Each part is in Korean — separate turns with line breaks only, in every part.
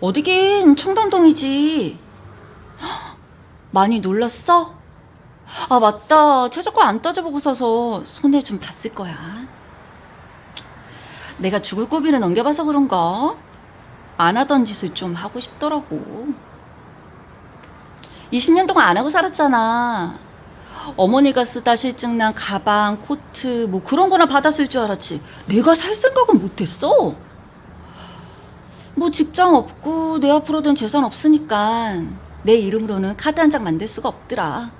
어디긴 청담동이지. 헉, 많이 놀랐어? 아, 맞다. 최저가 안 따져보고서서 손해 좀 봤을 거야. 내가 죽을 고비를 넘겨봐서 그런가? 안 하던 짓을 좀 하고 싶더라고. 20년 동안 안 하고 살았잖아. 어머니가 쓰다 실증난 가방, 코트, 뭐 그런 거나 받았을 줄 알았지. 내가 살 생각은 못 했어. 뭐 직장 없고 내 앞으로 된 재산 없으니까 내 이름으로는 카드 한 장 만들 수가 없더라.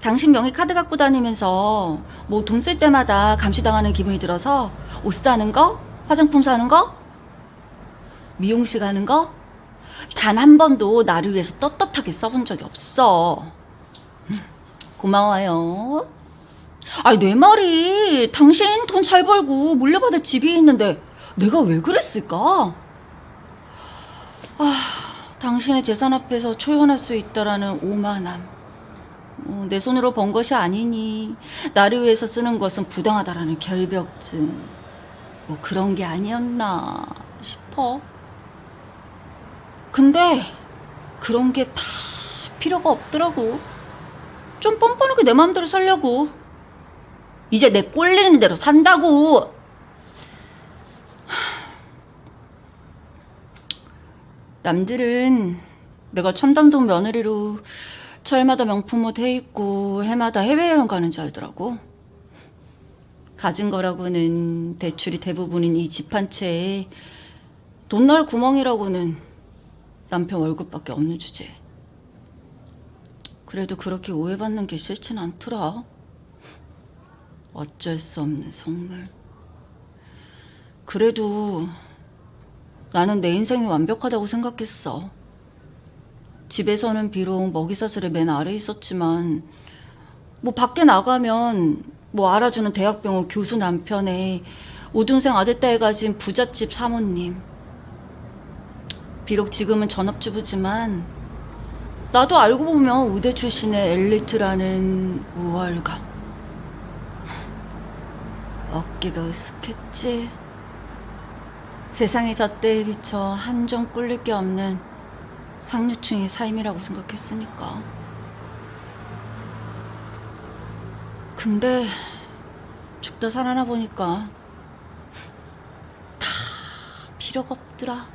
당신 명의 카드 갖고 다니면서 뭐 돈 쓸 때마다 감시당하는 기분이 들어서 옷 사는 거, 화장품 사는 거, 미용실 가는 거, 단 한 번도 나를 위해서 떳떳하게 써본 적이 없어. 음, 고마워요. 아니, 내 말이, 당신 돈 잘 벌고 물려받을 집이 있는데 내가 왜 그랬을까? 아, 당신의 재산 앞에서 초연할 수 있다라는 오만함. 어, 내 손으로 번 것이 아니니 나를 위해서 쓰는 것은 부당하다라는 결벽증. 뭐 그런 게 아니었나 싶어. 근데 그런 게 다 필요가 없더라고. 좀 뻔뻔하게 내 마음대로 살려고. 이제 내 꼴리는 대로 산다고. 남들은 내가 첨담동 며느리로 철마다 명품 옷 해입고 해마다 해외여행 가는 줄 알더라고. 가진 거라고는 대출이 대부분인 이 집 한 채에 돈 넣을 구멍이라고는 남편 월급밖에 없는 주제. 그래도 그렇게 오해받는 게 싫진 않더라. 어쩔 수 없는 속물. 그래도 나는 내 인생이 완벽하다고 생각했어. 집에서는 비록 먹이사슬의 맨 아래에 있었지만 뭐 밖에 나가면 뭐 알아주는 대학병원 교수 남편에 우등생 아들딸 가진 부잣집 사모님. 비록 지금은 전업주부지만 나도 알고 보면 의대 출신의 엘리트라는 우월감. 어깨가 으쓱했지 세상의 잣대에 비쳐 한 점 꿀릴 게 없는 상류층의 삶이라고 생각했으니까. 근데 죽다 살아나 보니까 다 필요가 없더라.